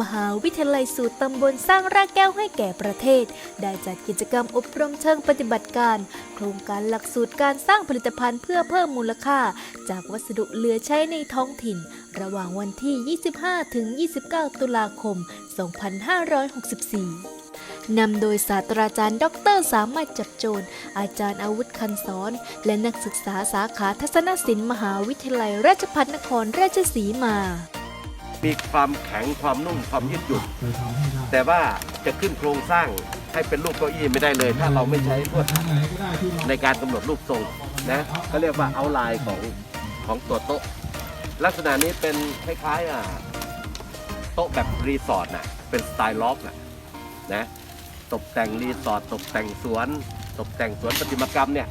มหาวิทยาลัยสู่ตำบลสร้างรากแก้วให้แก่ประเทศ ได้จัดกิจกรรมอบรมเชิงปฏิบัติการ โครงการหลักสูตรการสร้างผลิตภัณฑ์เพื่อเพิ่มมูลค่า จากวัสดุเหลือใช้ในท้องถิ่น ระหว่างวันที่ 25 ถึง 29 ตุลาคม 2564นำโดยศาสตราจารย์ ดร สามารถจับโจร อาจารย์อาวุธคันสอน และนักศึกษาสาขาทัศนศิลป์มหาวิทยาลัยราชภัฏนครราชสีมา มีความแข็งความนุ่มความยืดหยุ่นแต่ว่าจะขึ้นโครงสร้างให้เป็นรูปเก้าอี้ไม่ได้เลย ถ้าเราไม่ใช้ลวดในการกำหนดรูปทรงนะเขาเรียกว่าเอาลายของของตัวโต๊ะ ลักษณะนี้เป็นคล้ายๆอะโต๊ะแบบรีสอร์ทน่ะเป็นสไตล์ล็อกน่ะนะตกแต่งรีสอร์ทตกแต่งสวน ตกแต่งสวนประติมากรรมเนี่ย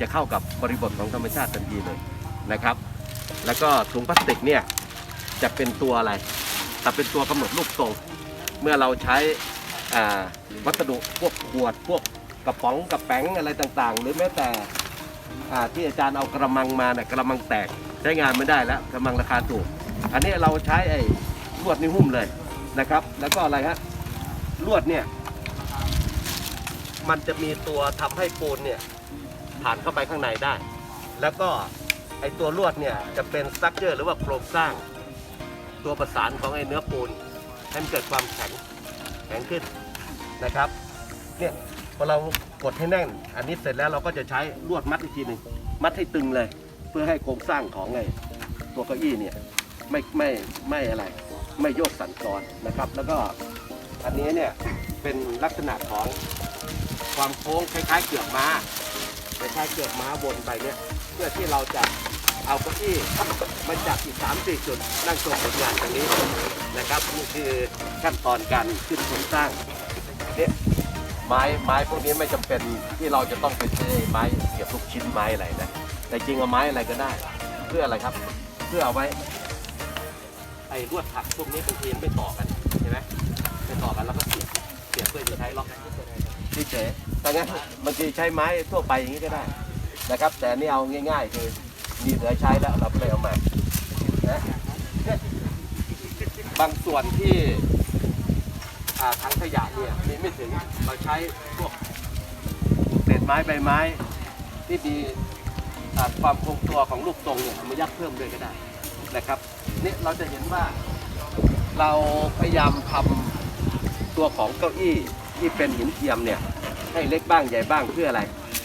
จะเข้ากับบริบทของธรรมชาติทันทีเลยนะครับ แล้วก็ถุงพลาสติกเนี่ย จะเป็นตัวอะไรแต่เป็นตัวกำหนดรูปทรง เมื่อเราใช้วัสดุพวกขวดพวกกระป๋องกระแป๋งอะไรต่างๆ หรือแม้แต่ที่อาจารย์เอากระมังมาเนี่ยกระมังแตกใช้งานไม่ได้แล้วกระมังราคาถูก อันนี้เราใช้ไอ้ลวดนิ้วหุ้มเลยนะครับ แล้วก็อะไรฮะลวดเนี่ยมันจะมีตัวทำให้ปูนเนี่ยผ่านเข้าไปข้างในได้ แล้วก็ไอ้ตัวลวดเนี่ยจะเป็นสตั๊กเจอร์หรือว่าโครงสร้าง ตัวประสานของไอ้เนื้อปูนให้มันเกิดความแข็งแข็งขึ้นนะครับเนี่ยพอเรากดให้แน่น อันนี้เสร็จแล้วเราก็จะใช้ลวดมัดอีกทีหนึ่งมัดให้ตึงเลย เพื่อให้โครงสร้างของไอ้ตัวเก้าอี้เนี่ยไม่ไม่ไม่อะไร ไม่โยกสั่นคลอนนะครับ แล้วก็อันนี้เนี่ยเป็นลักษณะของความโค้งคล้ายๆเกือกม้าคล้ายๆเกือกม้าวนไปเนี่ยเพื่อที่เราจะ เอาเก้าอี้มาจับอีกสามสี่จุด นั่งชมผลงานตรงนี้นะครับนี่คือขั้นตอนการขึ้นโครงสร้างเนี่ยไม้ไม้พวกนี้ไม่จำเป็นที่เราจะต้องไปซื้อไม้เสียบลูกชิ้นไม้อะไรนะแต่จริงเอาไม้อะไรก็ได้ เพื่ออะไรครับ เพื่อเอาไว้ไอ้ลวดถักพวกนี้บางทีมันไม่ต่อกันใช่ไหมไม่ต่อกันแล้วก็เสียบเสียบเพื่อจะใช้ล็อกเฉยๆแต่งั้นบางทีใช้ไม้ทั่วไปอย่างนี้ก็ได้นะครับ แต่อันนี่เอาง่าย ๆ คือ มีเหลือใช้แล้วเราก็เลยเอามานะบางส่วนที่อ่าถังขยะเนี่ยมีไม่ถึงเราใช้พวกเศษไม้ใบไม้ที่มีอ่าความคงตัวของรูปทรงเนี่ยมายัดเพิ่มด้วยก็ได้นะครับนี่เราจะเห็นว่าเราพยายามทำตัวของเก้าอี้ที่เป็นหินเทียมเนี่ยให้เล็กบ้างใหญ่บ้างเพื่ออะไร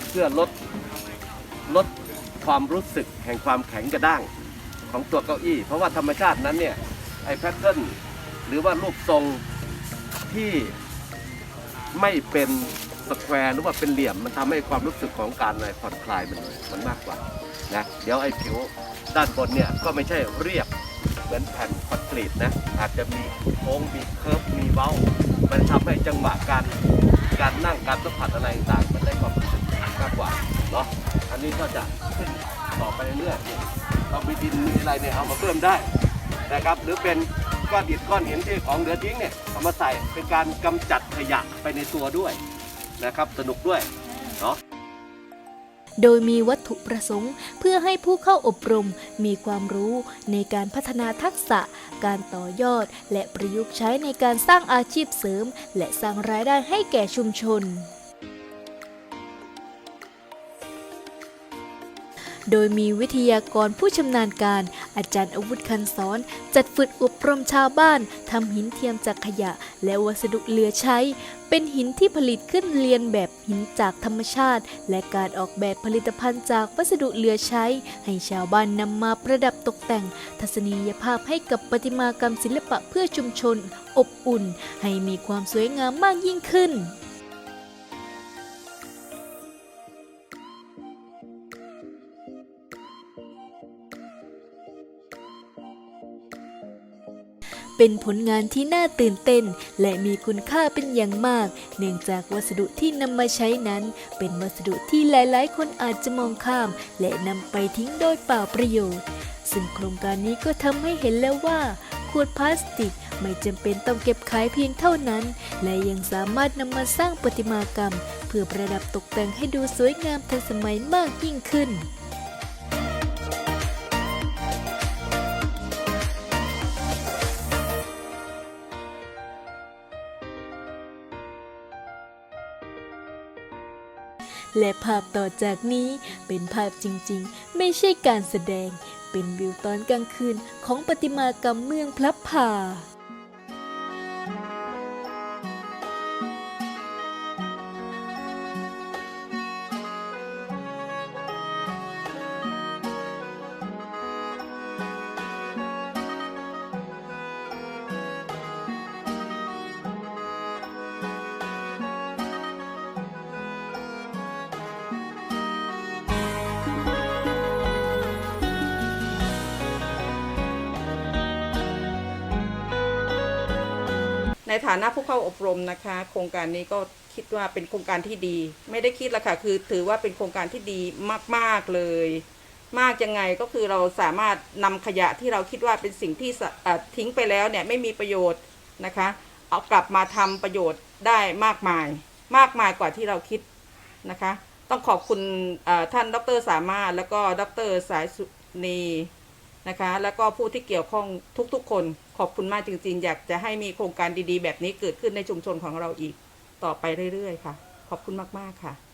เพื่อลดลด ความรู้สึกแห่งความแข็งกระด้างของตัวเก้าอี้ เพราะว่าธรรมชาตินั้นเนี่ยไอ้แพทเทิร์นหรือว่ารูปทรงที่ไม่เป็นสแควร์หรือว่าเป็นเหลี่ยมมันทำให้ความรู้สึกของการอะไรผ่อนคลายมันมันมากกว่านะเดี๋ยวไอ้ผิวด้านบนเนี่ยก็ไม่ใช่เรียบเหมือนแผ่นคอนกรีตนะอาจจะมีโค้งมีเคิร์ฟมีเว้า มันทำให้จังหวะการการนั่งการสัมผัสอะไรต่างมันได้ความรู้สึก มากกว่าเนาะอันนี้ก็จะขึ้นต่อไปเรื่อยๆเรามีดินมีอะไรเนี่ยเอามาเพิ่มได้นะครับ หรือเป็นก้อนอิฐก้อนหินที่ของเหลือทิ้งเนี่ยเอามาใส่เป็นการกำจัดขยะไปในตัวด้วยนะครับ สนุกด้วยเนาะโดยมีวัตถุประสงค์เพื่อให้ผู้เข้าอบรมมีความรู้ในการพัฒนาทักษะ การต่อยอด และประยุกต์ใช้ในการสร้างอาชีพเสริม และสร้างรายได้ให้แก่ชุมชน โดยมีวิทยากรผู้ชำนาญการ อาจารย์อาวุธคันสอน จัดฝึกอบรมชาวบ้านทำหินเทียมจากขยะ และวัสดุเหลือใช้ เป็นหินที่ผลิตขึ้นเรียนแบบหินจากธรรมชาติ และการออกแบบผลิตภัณฑ์จากวัสดุเหลือใช้ ให้ชาวบ้านนำมาประดับตกแต่ง ทัศนียภาพให้กับประติมากรรมศิลปะเพื่อชุมชน อบอุ่น ให้มีความสวยงามมากยิ่งขึ้น เป็นผลงานที่น่าตื่นเต้น และมีคุณค่าเป็นอย่างมาก เนื่องจากวัสดุที่นำมาใช้นั้น เป็นวัสดุที่หลายๆ คนอาจจะมองข้าม และนำไปทิ้งโดยเปล่าประโยชน์ ซึ่งโครงการนี้ก็ทำให้เห็นแล้วว่าขวดพลาสติกไม่จำเป็นต้องเก็บขายเพียงเท่านั้น และยังสามารถนำมาสร้างประติมากรรม เพื่อประดับตกแต่งให้ดูสวยงามทันสมัยมากยิ่งขึ้น และภาพต่อจากนี้เป็นภาพจริงๆ ไม่ใช่การแสดง เป็นวิวตอนกลางคืนของปฏิมากรรมเมืองพลับพลา ในฐานะผู้เข้าอบรมนะคะ โครงการนี้ก็คิดว่าเป็นโครงการที่ดี ไม่ได้คิดละค่ะคือถือว่าเป็นโครงการที่ดีมาก ๆ เลย มากยังไงก็คือเราสามารถนำขยะที่เราคิดว่าเป็นสิ่งที่ทิ้งไปแล้วเนี่ยไม่มีประโยชน์นะคะ เอากลับมาทำประโยชน์ได้มากมาย มากมายกว่าที่เราคิดนะคะ ต้องขอบคุณท่านดรสามารถแล้วก็ดรสายสุนีนะคะ แล้วก็ผู้ที่เกี่ยวข้องทุกๆคน อบคุณมากจริง ๆ อยากจะให้มีโครงการดีๆ แบบนี้เกิดขึ้นในชุมชนของเราอีกต่อไปเรื่อยๆ ค่ะ ขอบคุณมากๆค่ะ